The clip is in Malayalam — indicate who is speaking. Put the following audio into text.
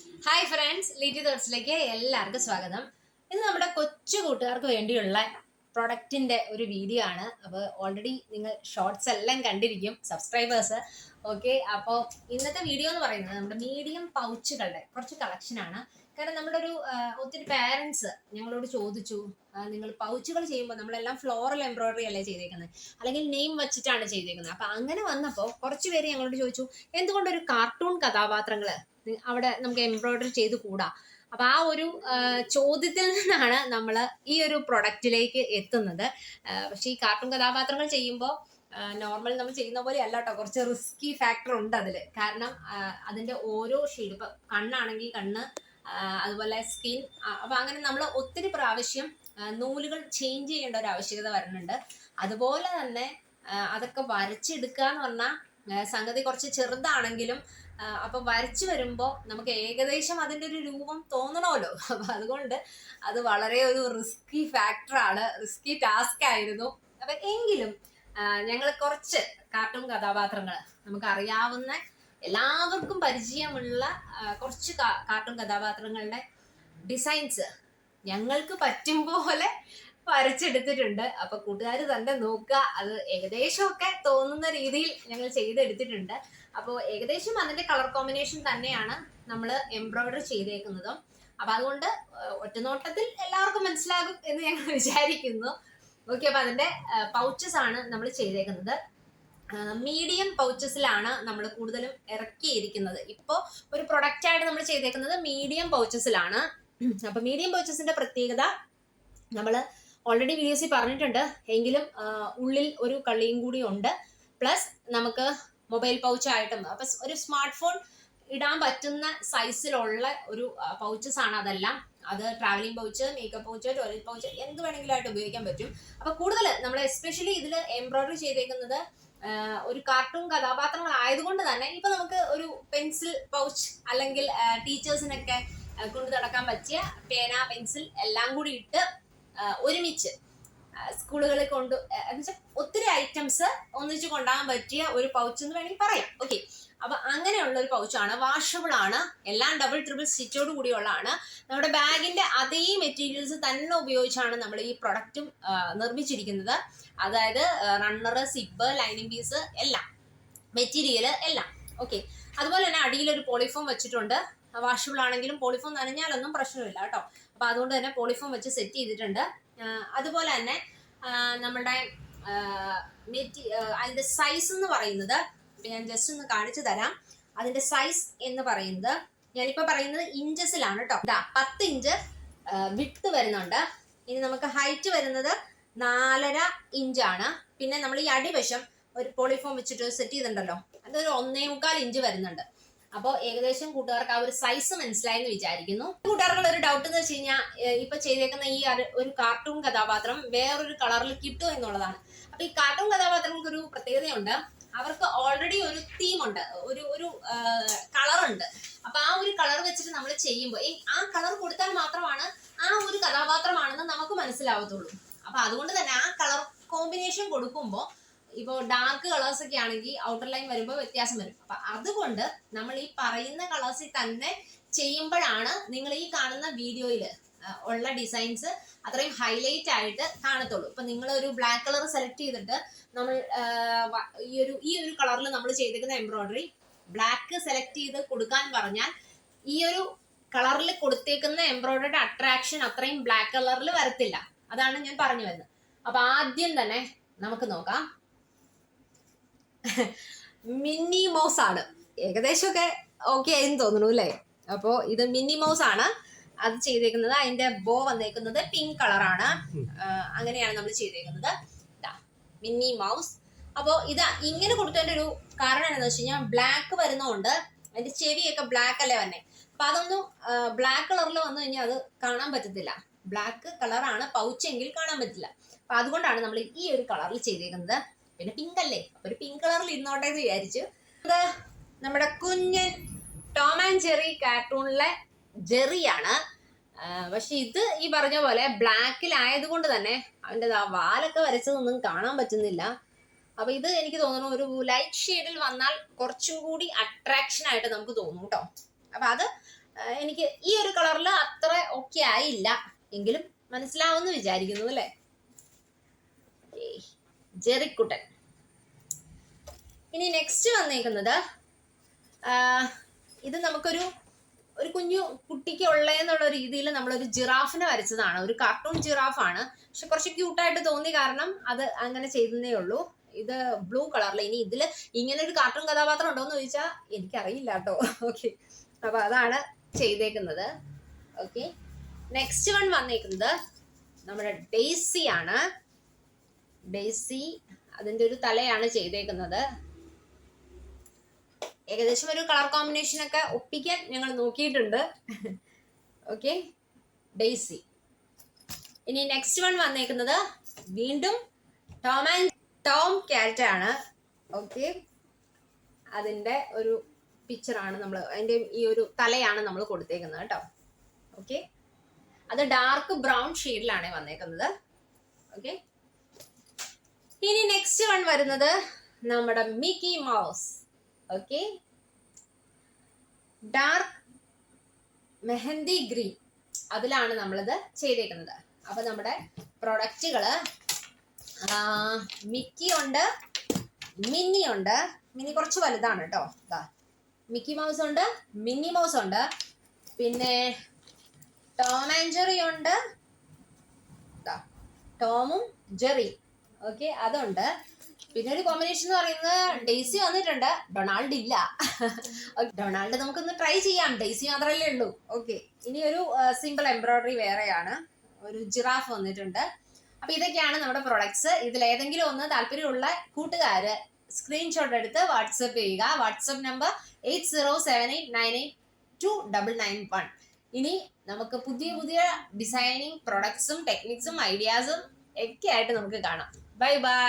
Speaker 1: ഹായ് ഫ്രണ്ട്സ് ലിറ്റി തോട്ട്സിലേക്ക് എല്ലാവർക്കും സ്വാഗതം. ഇന്ന് നമ്മുടെ കൊച്ചു കൂട്ടുകാർക്ക് വേണ്ടിയുള്ള പ്രൊഡക്റ്റിന്റെ ഒരു വീഡിയോ ആണ്. അപ്പോൾ ഓൾറെഡി നിങ്ങൾ ഷോർട്സ് എല്ലാം കണ്ടിരിക്കും സബ്സ്ക്രൈബേഴ്സ് ഓക്കെ അപ്പോൾ ഇന്നത്തെ വീഡിയോ എന്ന് പറയുന്നത് നമ്മുടെ മീഡിയം പൗച്ചുകളുടെ കുറച്ച് കളക്ഷനാണ് കാരണം നമ്മുടെ ഒരു ഒത്തിരി പാരൻസ് ഞങ്ങളോട് ചോദിച്ചു നിങ്ങൾ പൗച്ചുകൾ ചെയ്യുമ്പോൾ നമ്മളെല്ലാം ഫ്ലോറൽ എംബ്രോയിഡറി അല്ലേ ചെയ്തേക്കുന്നത് അല്ലെങ്കിൽ നെയിം വെച്ചിട്ടാണ് ചെയ്തേക്കുന്നത് അപ്പം അങ്ങനെ വന്നപ്പോൾ കുറച്ച് പേര് ഞങ്ങളോട് ചോദിച്ചു എന്തുകൊണ്ട് ഒരു കാർട്ടൂൺ കഥാപാത്രങ്ങൾ അവിടെ നമുക്ക് എംബ്രോയിഡറി ചെയ്ത് കൂടാ. അപ്പൊ ആ ഒരു ചോദ്യത്തിൽ നിന്നാണ് നമ്മൾ ഈ ഒരു പ്രൊഡക്റ്റിലേക്ക് എത്തുന്നത്. പക്ഷെ ഈ കാർട്ടൂൺ കഥാപാത്രങ്ങൾ ചെയ്യുമ്പോൾ നോർമൽ നമ്മൾ ചെയ്യുന്ന പോലെ അല്ല കേട്ടോ കുറച്ച് റിസ്കി ഫാക്ടർ ഉണ്ട് അതിൽ കാരണം അതിന്റെ ഓരോ ഷെയ്ഡ് ഇപ്പൊ കണ്ണാണെങ്കിൽ കണ്ണ് അതുപോലെ സ്കിൻ അപ്പൊ അങ്ങനെ നമ്മൾ ഒത്തിരി പ്രാവശ്യം നൂലുകൾ ചേഞ്ച് ചെയ്യേണ്ട ഒരു ആവശ്യകത വരുന്നുണ്ട്. അതുപോലെ തന്നെ അതൊക്കെ വരച്ചെടുക്കുക എന്ന് പറഞ്ഞാൽ സംഗതി കുറച്ച് ചെറുതാണെങ്കിലും അപ്പൊ വരച്ചു വരുമ്പോ നമുക്ക് ഏകദേശം അതിന്റെ ഒരു രൂപം തോന്നണമല്ലോ. അപ്പൊ അതുകൊണ്ട് അത് വളരെ ഒരു റിസ്കി ഫാക്ടറാണ് റിസ്കി ടാസ്ക് ആയിരുന്നു. അപ്പൊ എങ്കിലും ഞങ്ങൾ കുറച്ച് കാർട്ടൂൺ കഥാപാത്രങ്ങൾ നമുക്ക് അറിയാവുന്ന എല്ലാവർക്കും പരിചയമുള്ള കുറച്ച് കാർട്ടൂൺ കഥാപാത്രങ്ങളുടെ ഡിസൈൻസ് ഞങ്ങൾക്ക് പറ്റും പോലെ വരച്ചെടുത്തിട്ടുണ്ട്. അപ്പൊ കൂട്ടുകാർ തന്നെ നോക്കുക. അത് ഏകദേശമൊക്കെ തോന്നുന്ന രീതിയിൽ ഞങ്ങൾ ചെയ്തെടുത്തിട്ടുണ്ട്. അപ്പോൾ ഏകദേശം അതിന്റെ കളർ കോമ്പിനേഷൻ തന്നെയാണ് നമ്മൾ എംബ്രോയിഡറി ചെയ്തേക്കുന്നതും. അപ്പൊ അതുകൊണ്ട് ഒറ്റനോട്ടത്തിൽ എല്ലാവർക്കും മനസ്സിലാകും എന്ന് ഞങ്ങൾ വിചാരിക്കുന്നു. ഓക്കെ അപ്പൊ അതിന്റെ പൗച്ചസ് ആണ് നമ്മൾ ചെയ്തേക്കുന്നത്. മീഡിയം പൗച്ചസിലാണ് നമ്മൾ കൂടുതലും ഇറക്കിയിരിക്കുന്നത്. ഇപ്പോൾ ഒരു പ്രൊഡക്റ്റ് ആയിട്ട് നമ്മൾ ചെയ്തേക്കുന്നത് മീഡിയം പൗച്ചസിലാണ് അപ്പൊ മീഡിയം പൗച്ചസിന്റെ പ്രത്യേകത നമ്മൾ ഓൾറെഡി വി വീഡിയോസിൽ പറഞ്ഞിട്ടുണ്ട്. എങ്കിലും ഉള്ളിൽ ഒരു കള്ളിയും കൂടി ഉണ്ട്. പ്ലസ് നമുക്ക് മൊബൈൽ പൗച്ചായിട്ടും അപ്പൊ ഒരു സ്മാർട്ട് ഫോൺ ഇടാൻ പറ്റുന്ന സൈസിലുള്ള ഒരു പൗച്ചസ് ആണ് അതെല്ലാം. അത് travelling pouch makeup pouch toilet pouch എന്ത് വേണമെങ്കിലും ആയിട്ട് ഉപയോഗിക്കാൻ പറ്റും. അപ്പൊ കൂടുതൽ നമ്മൾ എസ്പെഷ്യലി ഇതിൽ എംബ്രോയിഡറി ചെയ്തേക്കുന്നത് ഒരു കാർട്ടൂൺ കഥാപാത്രങ്ങൾ ആയതുകൊണ്ട് തന്നെ ഇപ്പൊ നമുക്ക് ഒരു പെൻസിൽ പൗച്ച് അല്ലെങ്കിൽ ടീച്ചേഴ്സിനൊക്കെ കൊണ്ടു നടക്കാൻ പറ്റിയ പേന പെൻസിൽ എല്ലാം കൂടി ഇട്ട് ഒരുമിച്ച് സ്കൂളുകളിൽ കൊണ്ട് ഒത്തിരി ഐറ്റംസ് ഒന്നിച്ച് കൊണ്ടുപോകാൻ പറ്റിയ ഒരു പൗച്ച് എന്ന് വേണമെങ്കിൽ പറയാം. ഓക്കെ അപ്പൊ അങ്ങനെയുള്ള ഒരു പൗച്ചാണ് വാഷബിൾ ആണ് എല്ലാം ഡബിൾ ട്രിപ്പിൾ സ്റ്റിച്ചോട് കൂടിയുള്ളതാണ്. നമ്മുടെ ബാഗിന്റെ അതേ മെറ്റീരിയൽസ് തന്നെ ഉപയോഗിച്ചാണ് നമ്മൾ ഈ പ്രൊഡക്റ്റും നിർമ്മിച്ചിരിക്കുന്നത്. അതായത് റണ്ണർ സിബ് ലൈനിങ് പീസ് എല്ലാം. മെറ്റീരിയൽ എല്ലാം. ഓക്കെ അതുപോലെ തന്നെ അടിയിൽ ഒരു പോളിഫോം വെച്ചിട്ടുണ്ട്. വാഷബിൾ ആണെങ്കിലും പോളിഫോം നനഞ്ഞാലൊന്നും പ്രശ്നമില്ല കേട്ടോ. അപ്പൊ അതുകൊണ്ട് തന്നെ പോളിഫോം വെച്ച് സെറ്റ് ചെയ്തിട്ടുണ്ട്. അതുപോലെ തന്നെ നമ്മുടെ മെറ്റി ആ, അതിന്റെ സൈസ് എന്ന് പറയുന്നത് ഞാൻ ജസ്റ്റ് ഒന്ന് കാണിച്ചു തരാം. അതിന്റെ സൈസ് എന്ന് പറയുന്നത് ഞാനിപ്പോ പറയുന്നത് ഇഞ്ചസിലാണ് കേട്ടോ. ഇതാ പത്ത് ഇഞ്ച് വിട്ട് വരുന്നുണ്ട്. ഇനി നമുക്ക് ഹൈറ്റ് വരുന്നത് നാലര ഇഞ്ചാണ്. പിന്നെ നമ്മൾ ഈ അടിവശം ഒരു പോളിഫോം വെച്ചിട്ട് സെറ്റ് ചെയ്തിട്ടുണ്ടല്ലോ. അതൊരു ഒന്നേ മുക്കാൽ ഇഞ്ച് വരുന്നുണ്ട്. അപ്പോൾ ഏകദേശം കൂട്ടുകാർക്ക് ആ ഒരു സൈസ് മനസ്സിലായി എന്ന് വിചാരിക്കുന്നു. കൂട്ടുകാർക്കുള്ള ഒരു ഡൗട്ട് എന്ന് വെച്ച് കഴിഞ്ഞാൽ ഇപ്പൊ ചെയ്തേക്കുന്ന ഈ ഒരു- കാർട്ടൂൺ കഥാപാത്രം വേറൊരു കളറിൽ കിട്ടുമോ എന്നുള്ളതാണ്. അപ്പൊ ഈ കാർട്ടൂൺ കഥാപാത്രങ്ങൾക്ക് ഒരു പ്രത്യേകതയുണ്ട്. അവർക്ക് ഓൾറെഡി ഒരു തീമുണ്ട് ഒരു ഒരു കളർ ഉണ്ട്. അപ്പൊ ആ ഒരു കളർ വെച്ചിട്ട് നമ്മൾ ചെയ്യുമ്പോൾ ആ കളർ കൊടുത്താൽ മാത്രമാണ് ആ ഒരു കഥാപാത്രമാണെന്ന് നമുക്ക് മനസ്സിലാവത്തുള്ളൂ. അപ്പൊ അതുകൊണ്ട് തന്നെ ആ കളർ കോമ്പിനേഷൻ കൊടുക്കുമ്പോൾ ഇപ്പോൾ ഡാർക്ക് കളേഴ്സ് ഒക്കെ ആണെങ്കിൽ ഔട്ടർ ലൈൻ വരുമ്പോൾ വ്യത്യാസം വരും. അപ്പൊ അതുകൊണ്ട് നമ്മൾ ഈ പറയുന്ന കളേഴ്സിൽ തന്നെ ചെയ്യുമ്പോഴാണ് നിങ്ങൾ ഈ കാണുന്ന വീഡിയോയിൽ ഉള്ള ഡിസൈൻസ് അത്രയും ഹൈലൈറ്റ് ആയിട്ട് കാണത്തുള്ളൂ. ഇപ്പൊ നിങ്ങൾ ഒരു ബ്ലാക്ക് കളർ സെലക്ട് ചെയ്തിട്ട് നമ്മൾ ഈ ഒരു ഈ ഒരു കളറിൽ നമ്മൾ ചെയ്തിരിക്കുന്ന എംബ്രോയിഡറി ബ്ലാക്ക് സെലക്ട് ചെയ്ത് കൊടുക്കാൻ പറഞ്ഞാൽ ഈ ഒരു കളറിൽ കൊടുത്തേക്കുന്ന എംബ്രോയിഡറിയുടെ അട്രാക്ഷൻ അത്രയും ബ്ലാക്ക് കളറിൽ വരത്തില്ല. അതാണ് ഞാൻ പറഞ്ഞു വരുന്നത്. അപ്പൊ ആദ്യം തന്നെ നമുക്ക് നോക്കാം. മിന്നി മൗസ് ആണ്. ഏകദേശമൊക്കെ ഓക്കെ ആയെന്ന് തോന്നുന്നു അല്ലേ? അപ്പോൾ ഇത് മിന്നി മൗസ് ആണ്. അത് ചെയ്തേക്കുന്നത് അതിന്റെ ബോ വന്നേക്കുന്നത് പിങ്ക് കളറാണ് അങ്ങനെയാണ് നമ്മൾ ചെയ്തേക്കുന്നത്. മിന്നി മൗസ് അപ്പോൾ ഇത് ഇങ്ങനെ കൊടുത്തതിന്റെ ഒരു കാരണം എന്താണെന്ന് വെച്ച് കഴിഞ്ഞാൽ ബ്ലാക്ക് വരുന്നതുകൊണ്ട് അതിന്റെ ചെവിയൊക്കെ ബ്ലാക്ക് അല്ലേ വന്നെ? അപ്പൊ അതൊന്നും ബ്ലാക്ക് കളറിൽ വന്നു കഴിഞ്ഞാൽ അത് കാണാൻ പറ്റത്തില്ല. ബ്ലാക്ക് കളറാണ് പൗച്ചെങ്കിൽ കാണാൻ പറ്റില്ല. അപ്പൊ അതുകൊണ്ടാണ് നമ്മൾ ഈ ഒരു കളറിൽ ചെയ്തേക്കുന്നത്. പിന്നെ പിങ്ക് അല്ലേ അപ്പൊ ഒരു പിങ്ക് കളറിൽ ഇരുന്നോട്ടെ എന്ന് വിചാരിച്ചു. നമ്മുടെ കുഞ്ഞൻ ടോം ആൻഡ് ജെറി കാർട്ടൂണിലെ ജെറിയാണ്. പക്ഷെ ഇത് ഈ പറഞ്ഞ പോലെ ബ്ലാക്കിലായതുകൊണ്ട് തന്നെ അവന്റെ ആ വാലൊക്കെ വരച്ചതൊന്നും കാണാൻ പറ്റുന്നില്ല. അപ്പൊ ഇത് എനിക്ക് തോന്നുന്നു ഒരു ലൈറ്റ് ഷെയ്ഡിൽ വന്നാൽ കുറച്ചും കൂടി അട്രാക്ഷൻ ആയിട്ട് നമുക്ക് തോന്നും കേട്ടോ അപ്പൊ അത് എനിക്ക് ഈ ഒരു കളറിൽ അത്ര ഓക്കെ ആയില്ല. എങ്കിലും മനസ്സിലാവുമെന്ന് വിചാരിക്കുന്നു അല്ലേ? ജെറിക്കുട്ടൻ ഇനി നെക്സ്റ്റ് വന്നേക്കുന്നത് ഇത് നമുക്കൊരു ഒരു കുഞ്ഞു കുട്ടിക്ക് ഉള്ളതെന്നുള്ള രീതിയിൽ നമ്മളൊരു ജിറാഫിനെ വരച്ചതാണ്. ഒരു കാർട്ടൂൺ ജിറാഫാണ്. പക്ഷെ കുറച്ച് ക്യൂട്ടായിട്ട് തോന്നി കാരണം അത് അങ്ങനെ ചെയ്തതേ ഉള്ളൂ. ഇത് ബ്ലൂ കളറിൽ ഇനി ഇതിൽ ഇങ്ങനെ ഒരു കാർട്ടൂൺ കഥാപാത്രം ഉണ്ടോ എന്ന് ചോദിച്ചാൽ എനിക്കറിയില്ല കേട്ടോ. ഓക്കെ അപ്പൊ അതാണ് ചെയ്തേക്കുന്നത്. ഓക്കെ നെക്സ്റ്റ് വൺ വന്നേക്കുന്നത് നമ്മുടെ ഡെയ്സി ആണ് ഡെയ്സി അതിന്റെ ഒരു തലയാണ് ചെയ്തേക്കുന്നത്. ഏകദേശം ഒരു കളർ കോമ്പിനേഷൻ ഒക്കെ ഒപ്പിക്കാൻ ഞങ്ങൾ നോക്കിയിട്ടുണ്ട്. ഓക്കെ ഡെയ്സി ഇനി നെക്സ്റ്റ് വൺ വന്നേക്കുന്നത് വീണ്ടും ടോം ആൻഡ് ടോം ക്യാറ്റ് ആണ്. ഓക്കെ അതിന്റെ ഒരു പിക്ചറാണ് നമ്മൾ അതിന്റെ ഈ ഒരു തലയാണ് നമ്മൾ കൊടുത്തേക്കുന്നത് കേട്ടോ. ഓക്കെ അത് ഡാർക്ക് ബ്രൗൺ ഷെയ്ഡിലാണ് വന്നേക്കുന്നത്. ഓക്കെ ഇനി നെക്സ്റ്റ് വൺ വരുന്നത് നമ്മുടെ Mickey Mouse. Okay dark mehndi green. അതിലാണ് നമ്മളിത് ചെയ്തേക്കുന്നത്. അപ്പൊ നമ്മുടെ പ്രൊഡക്റ്റുകൾ മിക്കി ഉണ്ട് മിന്നി ഉണ്ട്. മിനി കുറച്ച് വലുതാണ് കേട്ടോ. ഇതാ മിക്കി മൗസ് ഉണ്ട് മിന്നി മൗസ് ഉണ്ട്. പിന്നെ ടോം ആൻഡ് ജെറി ഉണ്ട്. ടോമും ജെറി ഓക്കെ അതുണ്ട്. പിന്നെ ഒരു കോമ്പിനേഷൻ എന്ന് പറയുന്നത് ഡെയ്സി വന്നിട്ടുണ്ട്. ഡൊണാൾഡ് ഇല്ല. ഡൊണാൾഡ് നമുക്കൊന്ന് ട്രൈ ചെയ്യാം. ഡെയ്സി മാത്രമല്ലേ ഉള്ളൂ. ഓക്കെ ഇനി ഒരു സിമ്പിൾ എംബ്രോയിഡറി വേറെയാണ്. ഒരു ജിറാഫ് വന്നിട്ടുണ്ട്. അപ്പൊ ഇതൊക്കെയാണ് നമ്മുടെ പ്രൊഡക്ട്സ് ഇതിൽ ഏതെങ്കിലും ഒന്ന് താല്പര്യമുള്ള കൂട്ടുകാര് സ്ക്രീൻഷോട്ട് എടുത്ത് വാട്സപ്പ് ചെയ്യുക. WhatsApp number eight zero seven eight nine eight two double nine one ഇനി നമുക്ക് പുതിയ പുതിയ ഡിസൈനിങ് പ്രൊഡക്ട്സും ടെക്നിക്സും ഐഡിയാസും ഒക്കെ ആയിട്ട് നമുക്ക് കാണാം. Bye bye